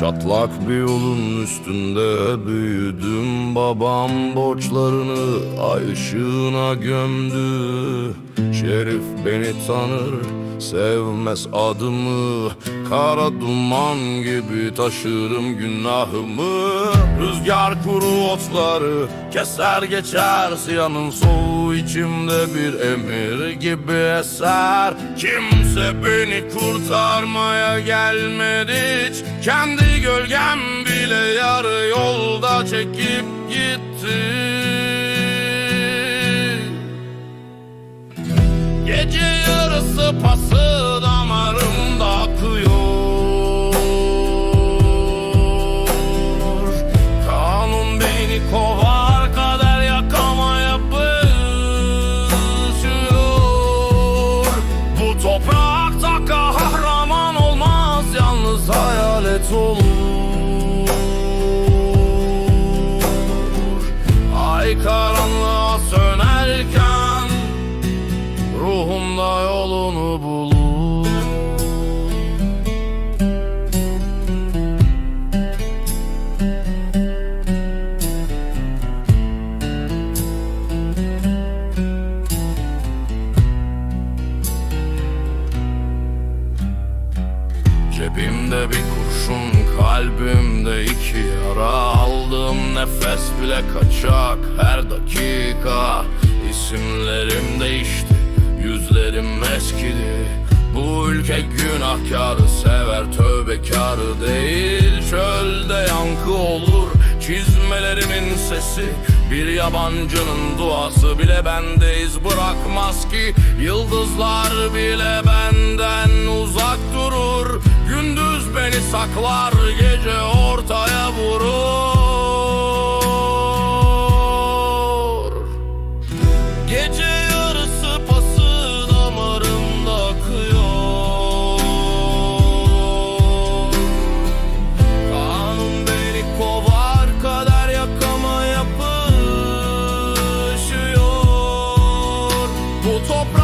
Çatlak bir yolun üstünde büyüdüm. Babam borçlarını ay ışığına gömdü Şerif beni tanır sevmez adımı. Kara duman gibi taşırım günahımı. Rüzgar kuru otları keser geçer. Siyanın soğuğu içimde bir emir gibi eser. Kimse beni kurtarmaya gelmedi hiç. Kendi gölgem bile yarı yolda çekip gitti pası damarımda akıyor. Kanun beni kovar kader yakama yapışıyor. Bu toprakta kahraman olmaz yalnız hayalet olur yolunu bulur. Cebimde bir kurşun, kalbimde iki yara. Aldığım nefes bile kaçak her dakika. İsimlerim değişti, Ülke günahkarı sever, tövbekarı değil. Çölde yankı olur, çizmelerimin sesi. Bir yabancının duası bile bendeyiz bırakmaz ki. Yıldızlar bile benden uzak durur. Gündüz beni saklar, gece 我操